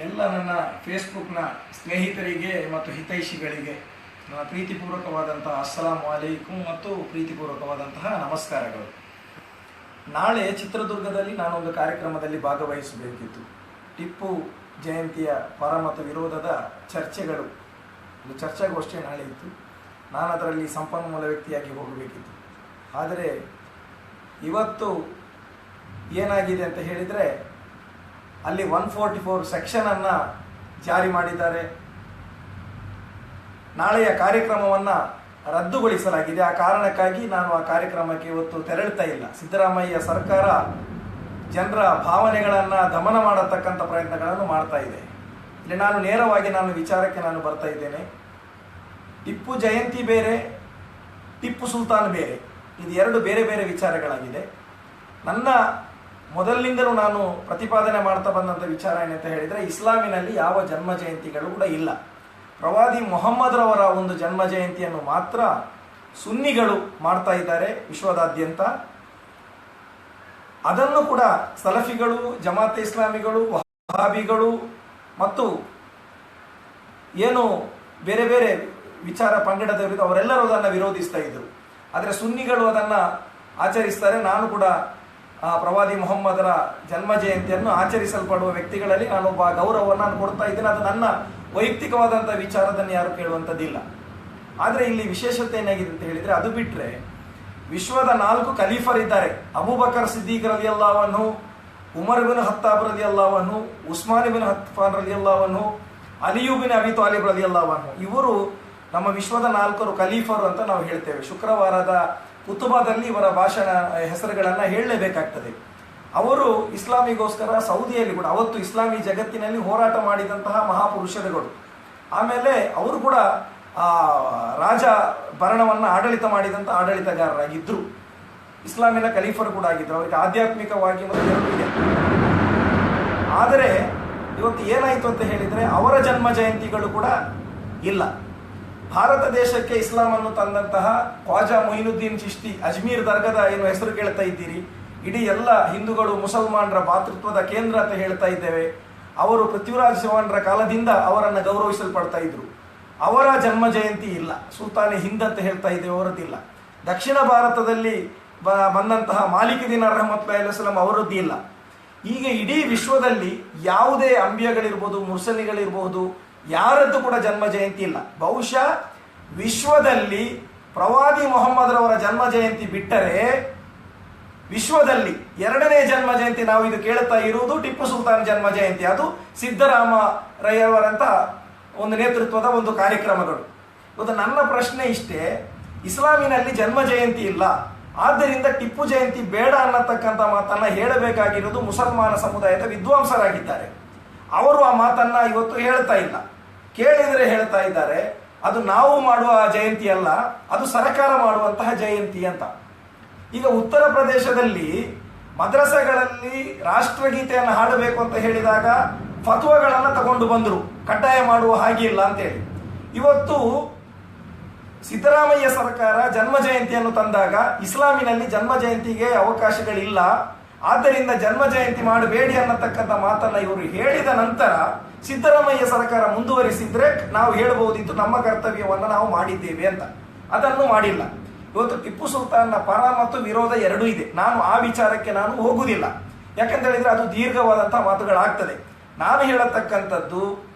ಎಲ್ಲ ನನ್ನ ಫೇಸ್ಬುಕ್ನ ಸ್ನೇಹಿತರಿಗೆ ಮತ್ತು ಹಿತೈಷಿಗಳಿಗೆ ನನ್ನ ಪ್ರೀತಿಪೂರ್ವಕವಾದಂತಹ ಅಸ್ಸಲಾಂ ಅಲೈಕುಂ ಮತ್ತು ಪ್ರೀತಿಪೂರ್ವಕವಾದಂತಹ ನಮಸ್ಕಾರಗಳು. ನಾಳೆ ಚಿತ್ರದುರ್ಗದಲ್ಲಿ ನಾನೊಂದು ಕಾರ್ಯಕ್ರಮದಲ್ಲಿ ಭಾಗವಹಿಸಬೇಕಿತ್ತು. ಟಿಪ್ಪು ಜಯಂತಿಯ ಪರ ಮತ್ತು ವಿರೋಧದ ಚರ್ಚೆಗಳು. ಒಂದು ಚರ್ಚಾಗೋಷ್ಠಿ ನಾಳೆ ಇತ್ತು. ನಾನು ಅದರಲ್ಲಿ ಸಂಪನ್ಮೂಲ ವ್ಯಕ್ತಿಯಾಗಿ ಹೋಗಬೇಕಿತ್ತು. ಆದರೆ ಇವತ್ತು ಏನಾಗಿದೆ ಅಂತ ಹೇಳಿದರೆ ಅಲ್ಲಿ ಒನ್ ಫೋರ್ಟಿ ಫೋರ್ ಸೆಕ್ಷನನ್ನು ಜಾರಿ ಮಾಡಿದ್ದಾರೆ. ನಾಳೆಯ ಕಾರ್ಯಕ್ರಮವನ್ನು ರದ್ದುಗೊಳಿಸಲಾಗಿದೆ. ಆ ಕಾರಣಕ್ಕಾಗಿ ನಾನು ಆ ಕಾರ್ಯಕ್ರಮಕ್ಕೆ ಇವತ್ತು ತೆರಳುತ್ತಾ ಇಲ್ಲ. ಸಿದ್ದರಾಮಯ್ಯ ಸರ್ಕಾರ ಜನರ ಭಾವನೆಗಳನ್ನು ದಮನ ಮಾಡತಕ್ಕಂಥ ಪ್ರಯತ್ನಗಳನ್ನು ಮಾಡ್ತಾ ಇದೆ. ಇಲ್ಲಿ ನಾನು ನೇರವಾಗಿ ನಾನು ವಿಚಾರಕ್ಕೆ ನಾನು ಬರ್ತಾ ಇದ್ದೇನೆ. ಟಿಪ್ಪು ಜಯಂತಿ ಬೇರೆ, ಟಿಪ್ಪು ಸುಲ್ತಾನ್ ಬೇರೆ. ಇದು ಎರಡು ಬೇರೆ ಬೇರೆ ವಿಚಾರಗಳಾಗಿದೆ. ನನ್ನ ಮೊದಲಿನಿಂದಲೂ ನಾನು ಪ್ರತಿಪಾದನೆ ಮಾಡ್ತಾ ಬಂದಂಥ ವಿಚಾರ ಏನಂತ ಹೇಳಿದರೆ, ಇಸ್ಲಾಮಿನಲ್ಲಿ ಯಾವ ಜನ್ಮ ಜಯಂತಿಗಳು ಕೂಡ ಇಲ್ಲ. ಪ್ರವಾದಿ ಮೊಹಮ್ಮದ್ರವರ ಒಂದು ಜನ್ಮ ಜಯಂತಿಯನ್ನು ಮಾತ್ರ ಸುನ್ನಿಗಳು ಮಾಡ್ತಾ ಇದ್ದಾರೆ ವಿಶ್ವದಾದ್ಯಂತ. ಅದನ್ನು ಕೂಡ ಸಲಫಿಗಳು, ಜಮಾತೆ ಇಸ್ಲಾಮಿಗಳು, ವಹಾಬಿಗಳು ಮತ್ತು ಏನು ಬೇರೆ ಬೇರೆ ವಿಚಾರ ಪಂಗಡದವರಿದ್ದು ಅವರೆಲ್ಲರೂ ಅದನ್ನು ವಿರೋಧಿಸ್ತಾ ಇದ್ದರು ಆದರೆ ಸುನ್ನಿಗಳು ಅದನ್ನು ಆಚರಿಸ್ತಾರೆ. ನಾನು ಕೂಡ ಆ ಪ್ರವಾದಿ ಮೊಹಮ್ಮದರ ಜನ್ಮ ಜಯಂತಿಯನ್ನು ಆಚರಿಸಲ್ಪಡುವ ವ್ಯಕ್ತಿಗಳಲ್ಲಿ ನಾನೊಬ್ಬ ಗೌರವವನ್ನು ನಾನು ಕೊಡ್ತಾ ಇದ್ದೇನೆ. ಅದು ನನ್ನ ವೈಯಕ್ತಿಕವಾದಂಥ ವಿಚಾರದನ್ನು ಯಾರು ಕೇಳುವಂಥದ್ದಿಲ್ಲ. ಆದರೆ ಇಲ್ಲಿ ವಿಶೇಷತೆ ಏನಾಗಿದೆ ಅಂತ ಹೇಳಿದರೆ ಅದು ಬಿಟ್ಟರೆ ವಿಶ್ವದ ನಾಲ್ಕು ಖಲೀಫರ್ ಇದ್ದಾರೆ. ಅಬೂಬಕರ್ ಸಿದ್ದೀಕ್ ರಲಿ ಅಲ್ಲಾವನ್ನು ಉಮರ್ ಬಿನ್ ಹತ್ತಾಬ್ ರಲಿ ಅಲ್ಲಾವನ್ನು ಉಸ್ಮಾನ್ ಬಿನ್ ಹತ್ಫಾನ್ ರಲಿ ಅಲ್ಲಾವನ್ನು ಅಲಿಯು ಬಿನ್ ಅಬಿ ತಾಲಿಬ್ ರಲಿ ಅಲ್ಲಾವನ್ನು ಇವರು ನಮ್ಮ ವಿಶ್ವದ ನಾಲ್ಕರು ಖಲೀಫರು ಅಂತ ನಾವು ಹೇಳ್ತೇವೆ. ಶುಕ್ರವಾರದ ಕುತುಬಾದಲ್ಲಿ ಇವರ ಭಾಷಣ ಹೆಸರುಗಳನ್ನು ಹೇಳಲೇಬೇಕಾಗ್ತದೆ. ಅವರು ಇಸ್ಲಾಮಿಗೋಸ್ಕರ ಸೌದಿಯಲ್ಲಿ ಕೂಡ, ಅವತ್ತು ಇಸ್ಲಾಮಿ ಜಗತ್ತಿನಲ್ಲಿ ಹೋರಾಟ ಮಾಡಿದಂತಹ ಮಹಾಪುರುಷರುಗಳು. ಆಮೇಲೆ ಅವರು ಕೂಡ, ಆ, ರಾಜ ಭರಣವನ್ನು ಆಡಳಿತ ಮಾಡಿದಂಥ ಆಡಳಿತಗಾರರಾಗಿದ್ದರು ಇಸ್ಲಾಮಿನ ಖಲೀಫರು ಕೂಡ ಆಗಿದ್ದರು ಅವರಿಗೆ ಆಧ್ಯಾತ್ಮಿಕವಾಗಿ ಮತ್ತು ಇದೆ. ಆದರೆ, ಇವತ್ತು ಏನಾಯಿತು ಅಂತ ಹೇಳಿದರೆ, ಅವರ ಜನ್ಮ ಜಯಂತಿಗಳು ಕೂಡ ಇಲ್ಲ. ಭಾರತ ದೇಶಕ್ಕೆ ಇಸ್ಲಾಮನ್ನು ತಂದಂತಹ ಖ್ವಾಜಾ ಮೊಯಿನುದ್ದೀನ್ ಚಿಶ್ತಿ ಅಜ್ಮೀರ್ ದರ್ಗದ ಏನು ಹೆಸರು ಕೇಳ್ತಾ ಇದ್ದೀರಿ? ಇಡೀ ಎಲ್ಲ ಹಿಂದೂಗಳು ಮುಸಲ್ಮಾನರ ಭಾತೃತ್ವದ ಕೇಂದ್ರ ಅಂತ ಹೇಳ್ತಾ ಇದ್ದೇವೆ. ಅವರು ಪೃಥ್ವಿರಾಜ್ ಚೌಹಾಣ್ರ ಕಾಲದಿಂದ ಅವರನ್ನು ಗೌರವಿಸಲ್ಪಡ್ತಾ ಇದ್ರು. ಅವರ ಜನ್ಮ ಜಯಂತಿ ಇಲ್ಲ. ಸುಲ್ತಾನೆ ಹಿಂದ್ ಅಂತ ಹೇಳ್ತಾ ಇದ್ದೇವೆ, ಅವರದ್ದಿಲ್ಲ. ದಕ್ಷಿಣ ಭಾರತದಲ್ಲಿ ಬ- ಬಂದಂತಹ ಮಾಲಿಕುದ್ದೀನ್ ರಹಮತ್ ಅಲ್ಲಾಂ ಅವರದ್ದು ಇಲ್ಲ. ಈಗ ಇಡೀ ವಿಶ್ವದಲ್ಲಿ ಯಾವುದೇ ಅಂಬಿಯಗಳಿರ್ಬೋದು ಮುರ್ಸಲಿಗಳಿರ್ಬೋದು ಯಾರದ್ದು ಕೂಡ ಜನ್ಮ ಜಯಂತಿ ಇಲ್ಲ. ಬಹುಶಃ ವಿಶ್ವದಲ್ಲಿ ಪ್ರವಾದಿ ಮೊಹಮ್ಮದ್ರವರ ಜನ್ಮ ಜಯಂತಿ ಬಿಟ್ಟರೆ ವಿಶ್ವದಲ್ಲಿ ಎರಡನೇ ಜನ್ಮ ಜಯಂತಿ ನಾವು ಇದು ಕೇಳುತ್ತಾ ಇರುವುದು ಟಿಪ್ಪು ಸುಲ್ತಾನ್ ಜನ್ಮ ಜಯಂತಿ. ಅದು ಸಿದ್ದರಾಮ ರೈಯವರಂತ ಒಂದು ನೇತೃತ್ವದ ಒಂದು ಕಾರ್ಯಕ್ರಮಗಳು. ಇವತ್ತು ನನ್ನ ಪ್ರಶ್ನೆ ಇಷ್ಟೇ, ಇಸ್ಲಾಮಿನಲ್ಲಿ ಜನ್ಮ ಜಯಂತಿ ಇಲ್ಲ. ಆದ್ದರಿಂದ ಟಿಪ್ಪು ಜಯಂತಿ ಬೇಡ ಅನ್ನತಕ್ಕಂಥ ಮಾತನ್ನ ಹೇಳಬೇಕಾಗಿರೋದು ಮುಸಲ್ಮಾನ ಸಮುದಾಯದ ವಿದ್ವಾಂಸರಾಗಿದ್ದಾರೆ. ಅವರು ಆ ಮಾತನ್ನ ಇವತ್ತು ಹೇಳ್ತಾ ಇಲ್ಲ. ಕೇಳಿದರೆ ಹೇಳ್ತಾ ಇದ್ದಾರೆ, ಅದು ನಾವು ಮಾಡುವ ಜಯಂತಿ ಅಲ್ಲ, ಅದು ಸರ್ಕಾರ ಮಾಡುವಂತಹ ಜಯಂತಿ ಅಂತ. ಈಗ ಉತ್ತರ ಪ್ರದೇಶದಲ್ಲಿ ಮದ್ರಸಗಳಲ್ಲಿ ರಾಷ್ಟ್ರಗೀತೆಯನ್ನು ಹಾಡಬೇಕು ಅಂತ ಹೇಳಿದಾಗ ಫತ್ವಗಳನ್ನು ತಗೊಂಡು ಬಂದರು. ಕಡ್ಡಾಯ ಮಾಡುವ ಹಾಗೆ ಇಲ್ಲ ಅಂತೇಳಿ ಇವತ್ತು ಸಿದ್ದರಾಮಯ್ಯ ಸರ್ಕಾರ ಜನ್ಮ ಜಯಂತಿಯನ್ನು ತಂದಾಗ ಇಸ್ಲಾಮಿನಲ್ಲಿ ಜನ್ಮ ಜಯಂತಿಗೆ ಅವಕಾಶಗಳಿಲ್ಲ. ಆದ್ದರಿಂದ ಜನ್ಮ ಜಯಂತಿ ಮಾಡಬೇಡಿ ಅನ್ನತಕ್ಕಂಥ ಮಾತನ್ನ ಇವರು ಹೇಳಿದ ನಂತರ ಸಿದ್ದರಾಮಯ್ಯ ಸರ್ಕಾರ ಮುಂದುವರಿಸಿದ್ರೆ ನಾವು ಹೇಳಬಹುದಿತ್ತು ನಮ್ಮ ಕರ್ತವ್ಯವನ್ನು ನಾವು ಮಾಡಿದ್ದೇವೆ ಅಂತ. ಅದನ್ನು ಮಾಡಿಲ್ಲ. ಇವತ್ತು ಟಿಪ್ಪು ಸುಲ್ತಾನ್ನ ಪರ ಮತ್ತು ವಿರೋಧ ಎರಡೂ ಇದೆ. ನಾನು ಆ ವಿಚಾರಕ್ಕೆ ನಾನು ಹೋಗುವುದಿಲ್ಲ. ಯಾಕಂತ ಹೇಳಿದ್ರೆ ಅದು ದೀರ್ಘವಾದಂತಹ ಮಾತುಗಳಾಗ್ತದೆ. ನಾನು ಹೇಳತಕ್ಕಂಥದ್ದು,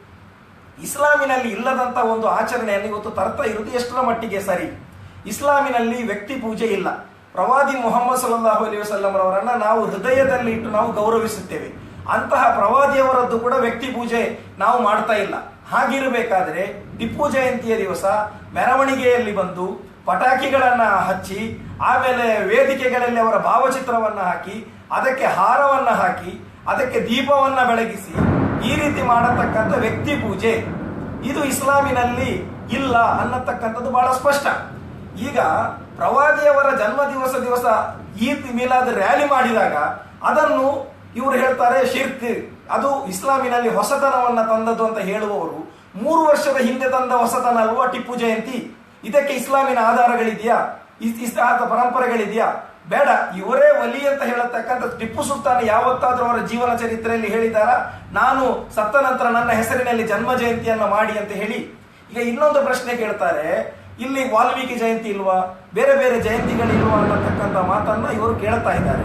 ಇಸ್ಲಾಮಿನಲ್ಲಿ ಇಲ್ಲದಂತ ಒಂದು ಆಚರಣೆಯನ್ನು ಇವತ್ತು ತರ್ತಾ ಇರುವುದು ಎಷ್ಟರ ಮಟ್ಟಿಗೆ ಸರಿ. ಇಸ್ಲಾಮಿನಲ್ಲಿ ವ್ಯಕ್ತಿ ಪೂಜೆ ಇಲ್ಲ. ಪ್ರವಾದಿ ಮೊಹಮ್ಮದ್ ಸಲ್ಲಾಹು ಅಲಿ ವಸಲ್ಲಂರವರನ್ನ ನಾವು ಹೃದಯದಲ್ಲಿ ಇಟ್ಟು ನಾವು ಗೌರವಿಸುತ್ತೇವೆ. ಅಂತಹ ಪ್ರವಾದಿಯವರದ್ದು ಕೂಡ ವ್ಯಕ್ತಿ ಪೂಜೆ ನಾವು ಮಾಡ್ತಾ ಇಲ್ಲ. ಹಾಗಿರಬೇಕಾದ್ರೆ ಟಿಪ್ಪು ಜಯಂತಿಯ ದಿವಸ ಮೆರವಣಿಗೆಯಲ್ಲಿ ಬಂದು ಪಟಾಕಿಗಳನ್ನ ಹಚ್ಚಿ, ಆಮೇಲೆ ವೇದಿಕೆಗಳಲ್ಲಿ ಅವರ ಭಾವಚಿತ್ರವನ್ನ ಹಾಕಿ, ಅದಕ್ಕೆ ಹಾರವನ್ನ ಹಾಕಿ, ಅದಕ್ಕೆ ದೀಪವನ್ನ ಬೆಳಗಿಸಿ ಈ ರೀತಿ ಮಾಡತಕ್ಕಂಥ ವ್ಯಕ್ತಿ ಪೂಜೆ. ಇದು ಇಸ್ಲಾಮಿನಲ್ಲಿ ಇಲ್ಲ ಅನ್ನತಕ್ಕಂಥದ್ದು ಬಹಳ ಸ್ಪಷ್ಟ. ಈಗ ಪ್ರವಾದಿಯವರ ಜನ್ಮ ದಿವಸ ದಿವಸ ಈದ್ ಮಿಲಾದ್ ರ್ಯಾಲಿ ಮಾಡಿದಾಗ ಅದನ್ನು ಇವರು ಹೇಳ್ತಾರೆ ಶಿರ್ಕ್. ಅದು ಇಸ್ಲಾಮಿನಲ್ಲಿ ಹೊಸತನವನ್ನ ತಂದದ್ದು ಅಂತ ಹೇಳುವವರು. ಮೂರು ವರ್ಷದ ಹಿಂದೆ ತಂದ ಹೊಸತನ ಅಲ್ವಾ ಟಿಪ್ಪು ಜಯಂತಿ? ಇದಕ್ಕೆ ಇಸ್ಲಾಮಿನ ಆಧಾರಗಳಿದೆಯಾ? ಇಸ್- ಇಸ್ಲಾದ ಪರಂಪರೆಗಳಿದೆಯಾ? ಬೇಡ, ಇವರೇ ಒಲಿ ಅಂತ ಹೇಳತಕ್ಕಂಥ ಟಿಪ್ಪು ಸುಲ್ತಾನ್ ಯಾವತ್ತಾದ್ರೂ ಅವರ ಜೀವನ ಚರಿತ್ರೆಯಲ್ಲಿ ಹೇಳಿದಾರ ನಾನು ಸತ್ತ ನಂತರ ನನ್ನ ಹೆಸರಿನಲ್ಲಿ ಜನ್ಮ ಜಯಂತಿಯನ್ನು ಮಾಡಿ ಅಂತ ಹೇಳಿ. ಈಗ ಇನ್ನೊಂದು ಪ್ರಶ್ನೆ ಕೇಳ್ತಾರೆ. ಇಲ್ಲಿ ವಾಲ್ಮೀಕಿ ಜಯಂತಿ ಇಲ್ವಾ? ಬೇರೆ ಬೇರೆ ಜಯಂತಿಗಳಿಲ್ವಾ ಅನ್ನತಕ್ಕಂಥ ಮಾತನ್ನ ಇವರು ಕೇಳ್ತಾ ಇದ್ದಾರೆ.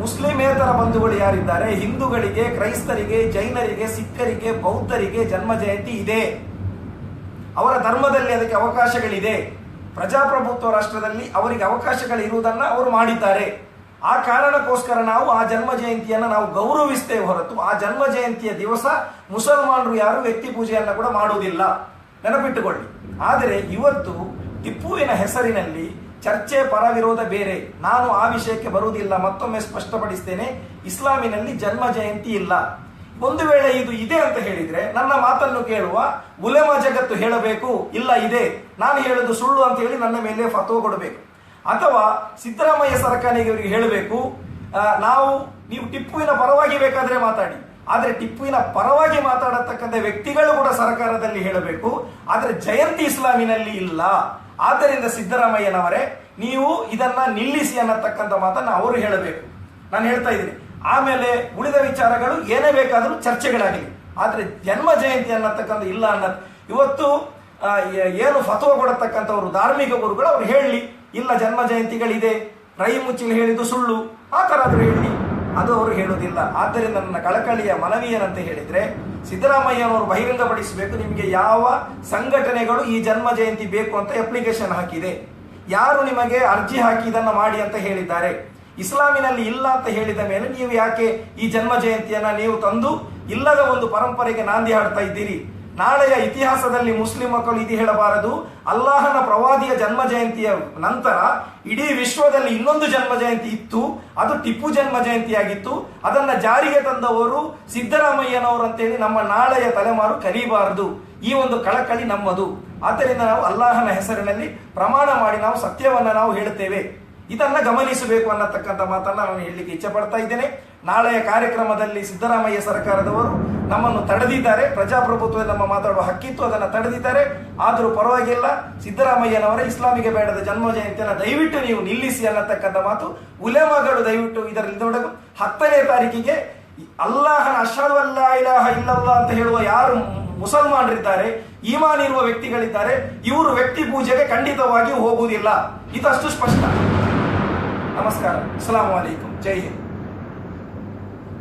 ಮುಸ್ಲಿಮೇತರ ಬಂಧುಗಳು ಯಾರಿದ್ದಾರೆ? ಹಿಂದೂಗಳಿಗೆ, ಕ್ರೈಸ್ತರಿಗೆ, ಜೈನರಿಗೆ ಸಿಖ್ಖರಿಗೆ ಬೌದ್ಧರಿಗೆ ಜನ್ಮ ಜಯಂತಿ ಇದೆ. ಅವರ ಧರ್ಮದಲ್ಲಿ ಅದಕ್ಕೆ ಅವಕಾಶಗಳಿದೆ. ಪ್ರಜಾಪ್ರಭುತ್ವ ರಾಷ್ಟ್ರದಲ್ಲಿ ಅವರಿಗೆ ಅವಕಾಶಗಳು ಇರುವುದನ್ನ ಅವರು ಮಾಡಿದ್ದಾರೆ. ಆ ಕಾರಣಕ್ಕೋಸ್ಕರ ನಾವು ಆ ಜನ್ಮ ಜಯಂತಿಯನ್ನು ನಾವು ಗೌರವಿಸ್ತೇವೆ ಹೊರತು ಆ ಜನ್ಮ ಜಯಂತಿಯ ದಿವಸ ಮುಸಲ್ಮಾನರು ಯಾರು ವ್ಯಕ್ತಿ ಪೂಜೆಯನ್ನ ಕೂಡ ಮಾಡುವುದಿಲ್ಲ. ನೆನಪಿಟ್ಟುಕೊಳ್ಳಿ. ಆದರೆ ಇವತ್ತು ಟಿಪ್ಪುವಿನ ಹೆಸರಿನಲ್ಲಿ ಚರ್ಚೆ ಪರವಿರೋಧ ಬೇರೆ. ನಾನು ಆ ವಿಷಯಕ್ಕೆ ಬರುವುದಿಲ್ಲ, ಮತ್ತೊಮ್ಮೆ ಸ್ಪಷ್ಟಪಡಿಸ್ತೇನೆ. ಇಸ್ಲಾಮಿನಲ್ಲಿ ಜನ್ಮ ಜಯಂತಿ ಇಲ್ಲ. ಒಂದು ವೇಳೆ ಇದು ಇದೆ ಅಂತ ಹೇಳಿದ್ರೆ, ನನ್ನ ಮಾತನ್ನು ಕೇಳುವ ಉಲೆಮ ಜಗತ್ತು ಹೇಳಬೇಕು? ಇಲ್ಲ, ಇದೆ. ನಾನು ಹೇಳೋದು ಸುಳ್ಳು ಅಂತ ಹೇಳಿ ನನ್ನ ಮೇಲೆ ಫತೋ ಕೊಡಬೇಕು. ಅಥವಾ ಸಿದ್ದರಾಮಯ್ಯ ಸರ್ಕಾರಿಗೆ ಇವರಿಗೆ ಹೇಳಬೇಕು ನಾವು, ನೀವು ಟಿಪ್ಪುವಿನ ಪರವಾಗಿ ಬೇಕಾದ್ರೆ ಮಾತಾಡಿ. ಆದ್ರೆ ಟಿಪ್ಪುವಿನ ಪರವಾಗಿ ಮಾತಾಡತಕ್ಕಂಥ ವ್ಯಕ್ತಿಗಳು ಕೂಡ ಸರ್ಕಾರದಲ್ಲಿ ಹೇಳಬೇಕು. ಆದರೆ ಜಯಂತಿ ಇಸ್ಲಾಮಿನಲ್ಲಿ ಇಲ್ಲ. ಆದ್ದರಿಂದ ಸಿದ್ದರಾಮಯ್ಯನವರೇ, ನೀವು ಇದನ್ನ ನಿಲ್ಲಿಸಿ ಅನ್ನತಕ್ಕಂಥ ಮಾತನ್ನು ಅವರು ಹೇಳಬೇಕು. ನಾನು ಹೇಳ್ತಾ ಇದ್ದೀನಿ. ಆಮೇಲೆ ಉಳಿದ ವಿಚಾರಗಳು ಏನೇ ಬೇಕಾದರೂ ಚರ್ಚೆಗಳಾಗಲಿ ಆದರೆ ಜನ್ಮ ಜಯಂತಿ ಅನ್ನತಕ್ಕಂಥ ಇಲ್ಲ ಅನ್ನೋದು, ಇವತ್ತು ಏನು ಫತುವ ಕೊಡತಕ್ಕಂಥವ್ರು ಧಾರ್ಮಿಕ ಗುರುಗಳು ಅವ್ರು ಹೇಳಲಿ. ಇಲ್ಲ ಜನ್ಮ ಜಯಂತಿಗಳಿದೆ. ರೈ ಮುಚ್ಚಿಲ್ ಹೇಳಿದ್ದು ಸುಳ್ಳು. ಆ ಥರ ಆದರೂ ಹೇಳಿ ಅದು ಅವರು ಹೇಳುವುದಿಲ್ಲ. ಆದ್ದರಿಂದ ನನ್ನ ಕಳಕಳಿಯ ಮನವಿ ಏನಂತ ಹೇಳಿದ್ರೆ, ಸಿದ್ದರಾಮಯ್ಯನವರು ಬಹಿರಂಗಪಡಿಸಬೇಕು, ನಿಮಗೆ ಯಾವ ಸಂಘಟನೆಗಳು ಈ ಜನ್ಮ ಜಯಂತಿ ಬೇಕು ಅಂತ ಅಪ್ಲಿಕೇಶನ್ ಹಾಕಿದೆ. ಯಾರು ನಿಮಗೆ ಅರ್ಜಿ ಹಾಕಿ ಇದನ್ನ ಮಾಡಿ ಅಂತ ಹೇಳಿದ್ದಾರೆ? ಇಸ್ಲಾಮಿನಲ್ಲಿ ಇಲ್ಲ ಅಂತ ಹೇಳಿದ ಮೇಲೆ ನೀವು ಯಾಕೆ ಈ ಜನ್ಮ ಜಯಂತಿಯನ್ನ ನೀವು ತಂದು ಇಲ್ಲದ ಒಂದು ಪರಂಪರೆಗೆ ನಾಂದಿ ಹಾಡ್ತಾ ಇದ್ದೀರಿ? ನಾಳೆಯ ಇತಿಹಾಸದಲ್ಲಿ ಮುಸ್ಲಿಂ ಮಕ್ಕಳು ಇದು ಹೇಳಬಾರದು. ಅಲ್ಲಾಹನ ಪ್ರವಾದಿಯ ಜನ್ಮ ಜಯಂತಿಯ ನಂತರ ಇಡೀ ವಿಶ್ವದಲ್ಲಿ ಇನ್ನೊಂದು ಜನ್ಮ ಜಯಂತಿ ಇತ್ತು. ಅದು ಟಿಪ್ಪು ಜನ್ಮ ಜಯಂತಿಯಾಗಿತ್ತು. ಅದನ್ನ ಜಾರಿಗೆ ತಂದವರು ಸಿದ್ದರಾಮಯ್ಯನವರು ಅಂತೇಳಿ ನಮ್ಮ ನಾಳೆಯ ತಲೆಮಾರು ಕಲಿಬಾರದು ಈ ಒಂದು ಕಳಕಳಿ ನಮ್ಮದು. ಆದ್ದರಿಂದ ನಾವು ಅಲ್ಲಾಹನ ಹೆಸರಿನಲ್ಲಿ ಪ್ರಮಾಣ ಮಾಡಿ ನಾವು ಸತ್ಯವನ್ನ ನಾವು ಹೇಳುತ್ತೇವೆ. ಇದನ್ನ ಗಮನಿಸಬೇಕು ಅನ್ನತಕ್ಕಂಥ ಮಾತನ್ನ ನಾನು ಹೇಳಲಿಕ್ಕೆ ಇಚ್ಛೆ ಪಡ್ತಾ ಇದ್ದೇನೆ. ನಾಳೆಯ ಕಾರ್ಯಕ್ರಮದಲ್ಲಿ ಸಿದ್ದರಾಮಯ್ಯ ಸರ್ಕಾರದವರು ನಮ್ಮನ್ನು ತಡೆದಿದ್ದಾರೆ. ಪ್ರಜಾಪ್ರಭುತ್ವ ನಮ್ಮ ಮಾತಾಡುವ ಹಕ್ಕಿತ್ತು, ಅದನ್ನು ತಡೆದಿದ್ದಾರೆ. ಆದರೂ ಪರವಾಗಿಲ್ಲ, ಸಿದ್ದರಾಮಯ್ಯನವರ ಇಸ್ಲಾಮಿಗೆ ಬೇಡದ ಜನ್ಮ ಜಯಂತಿಯನ್ನು ದಯವಿಟ್ಟು ನೀವು ನಿಲ್ಲಿಸಿ ಅನ್ನತಕ್ಕಂಥ ಮಾತು ಉಲೆಮಗಳು ದಯವಿಟ್ಟು ಇದರಲ್ಲಿ ಹತ್ತನೇ ತಾರೀಕಿಗೆ ಅಲ್ಲಾಹನ ಅಶಾದು ಅಲ್ಲಾ ಇಲಾಹ ಇಲ್ಲಲ್ಲ ಅಂತ ಹೇಳುವ ಯಾರು ಮುಸಲ್ಮಾನರಿದ್ದಾರೆ, ಈಮಾನ್ ಇರುವ ವ್ಯಕ್ತಿಗಳಿದ್ದಾರೆ, ಇವರು ವ್ಯಕ್ತಿ ಪೂಜೆಗೆ ಖಂಡಿತವಾಗಿಯೂ ಹೋಗುವುದಿಲ್ಲ. ಇದಷ್ಟು ಸ್ಪಷ್ಟ. ನಮಸ್ಕಾರ ಅಸ್ಸಲಾಂ ವಲೈಕುಂ ಜೈ ಹಿಂದ್